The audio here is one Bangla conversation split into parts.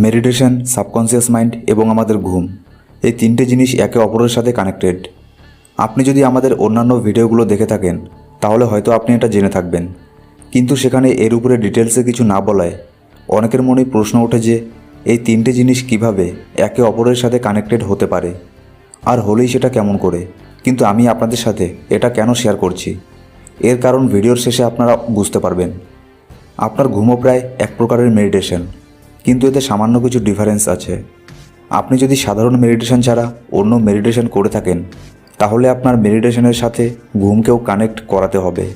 মেডিটেশন, সাবকনসিয়াস মাইন্ড এবং আমাদের ঘুম। এই তিনটে জিনিস একে অপরের সাথে কানেক্টেড। আপনি যদি আমাদের অন্যান্য ভিডিওগুলো দেখে থাকেন, তাহলে হয়তো আপনি এটা জেনে থাকবেন। কিন্তু সেখানে এর উপরে ডিটেলসে কিছু না বলায় অনেকের মনে প্রশ্ন ওঠে যে, এই তিনটে জিনিস কীভাবে একে অপরের সাথে কানেক্টেড হতে পারে? আর হলেই সেটা কেমন করে? কিন্তু আমি আপনাদের সাথে এটা কেন শেয়ার করছি? এর কারণ ভিডিওর শেষে আপনারা বুঝতে পারবেন। আপনার ঘুমও প্রায় এক প্রকারের মেডিটেশন। কিন্তু এতে সামান্য কিছু ডিফারেন্স আছে। আপনি যদি সাধারণ মেডিটেশন ছাড়া অন্য মেডিটেশন করে থাকেন, তাহলে আপনার মেডিটেশনের সাথে ঘুমকেও কানেক্ট করাতে হবে।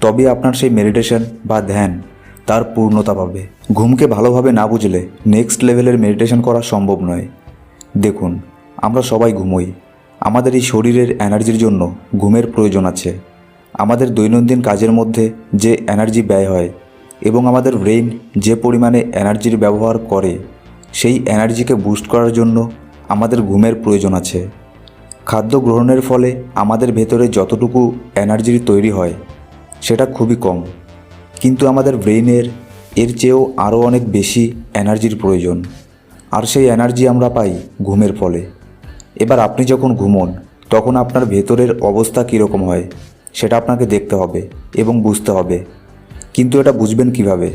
তবে আপনার সেই মেডিটেশন বা ধ্যান তার পূর্ণতা পাবে। ঘুমকে ভালোভাবে না বুঝলে নেক্সট লেভেলের মেডিটেশন করা সম্ভব নয়। দেখুন, আমরা সবাই ঘুমোই। আমাদের এই শরীরের এনার্জির জন্য ঘুমের প্রয়োজন আছে। আমাদের দৈনন্দিন কাজের মধ্যে যে এনার্জি ব্যয় হয় এবং আমাদের ব্রেইন যে পরিমাণে এনার্জির ব্যবহার করে, সেই এনার্জিকে বুস্ট করার জন্য আমাদের ঘুমের প্রয়োজন আছে। খাদ্য গ্রহণের ফলে আমাদের ভেতরে যতটুকু এনার্জির তৈরি হয়, সেটা খুবই কম। কিন্তু আমাদের ব্রেইনের এর চেয়েও আরও অনেক বেশি এনার্জির প্রয়োজন। আর সেই এনার্জি আমরা পাই ঘুমের ফলে। এবার আপনি যখন ঘুমোন, তখন আপনার ভেতরের অবস্থা কীরকম হয়, সেটা আপনাকে দেখতে হবে এবং বুঝতে হবে। কিন্তু এটা বুঝবেন কীভাবে?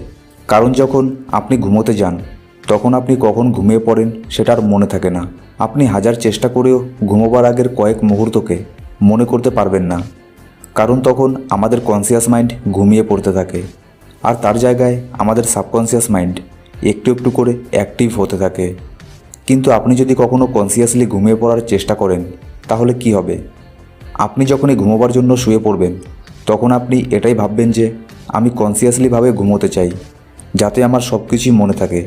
কারণ যখন আপনি ঘুমোতে যান, তখন আপনি কখন ঘুমিয়ে পড়েন সেটা আর মনে থাকে না। আপনি হাজার চেষ্টা করেও ঘুমোবার আগের কয়েক মুহূর্তকে মনে করতে পারবেন না। কারণ তখন আমাদের কনসিয়াস মাইন্ড ঘুমিয়ে পড়তে থাকে। আর তার জায়গায় আমাদের সাবকনসিয়াস মাইন্ড একটু একটু করে অ্যাক্টিভ হতে থাকে। কিন্তু আপনি যদি কখনও কনসিয়াসলি ঘুমিয়ে পড়ার চেষ্টা করেন, তাহলে কি হবে? আপনি যখনই ঘুমোবার জন্য শুয়ে পড়বেন, তখন আপনি এটাই ভাববেন যে আমি কনসিয়াসলিভাবে ঘুমোতে চাই, যাতে আমার সব কিছুই মনে থাকে।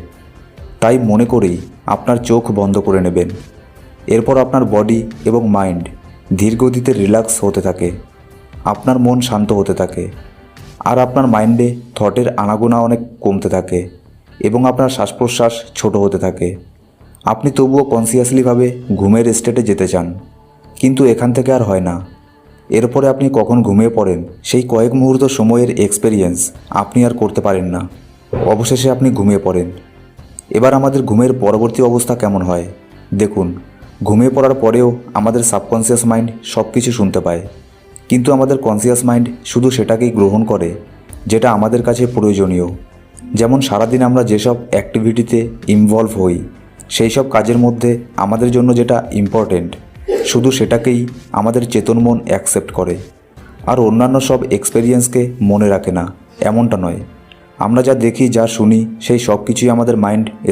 তাই মনে করেই আপনার চোখ বন্ধ করে নেবেন। এরপর আপনার বডি এবং মাইন্ড ধীর গতিতে রিল্যাক্স হতে থাকে। আপনার মন শান্ত হতে থাকে। আর আপনার মাইন্ডে থটের আনাগোনা অনেক কমতে থাকে এবং আপনার শ্বাস প্রশ্বাস ছোটো হতে থাকে। আপনি তবুও কনসিয়াসলিভাবে ঘুমের স্টেটে যেতে চান, কিন্তু এখান থেকে আর হয় না। এরপরে আপনি কখন ঘুমিয়ে পড়েন, সেই কয়েক মুহূর্ত সময়ের এক্সপেরিয়েন্স আপনি আর করতে পারেন না। অবশেষে আপনি ঘুমিয়ে পড়েন। এবার আমাদের ঘুমের পরবর্তী অবস্থা কেমন হয়? দেখুন, ঘুমিয়ে পড়ার পরেও আমাদের সাবকনসিয়াস মাইন্ড সব কিছু শুনতে পায়। কিন্তু আমাদের কনসিয়াস মাইন্ড শুধু সেটাকেই গ্রহণ করে, যেটা আমাদের কাছে প্রয়োজনীয়। যেমন সারাদিন আমরা যেসব অ্যাক্টিভিটিতে ইনভলভ হই সেই সব কাজের মধ্যে আমাদের জন্য যেটা ইম্পর্টেন্ট শুধু সেটাকেই আমাদের চেতন মন অ্যাকসেপ্ট করে। আর অন্যান্য সব এক্সপেরিয়েন্সকে মনে রাখে না, এমনটা নয়। আমরা যা দেখি, যা শুনি, সেই সব কিছুই আমাদের মাইন্ড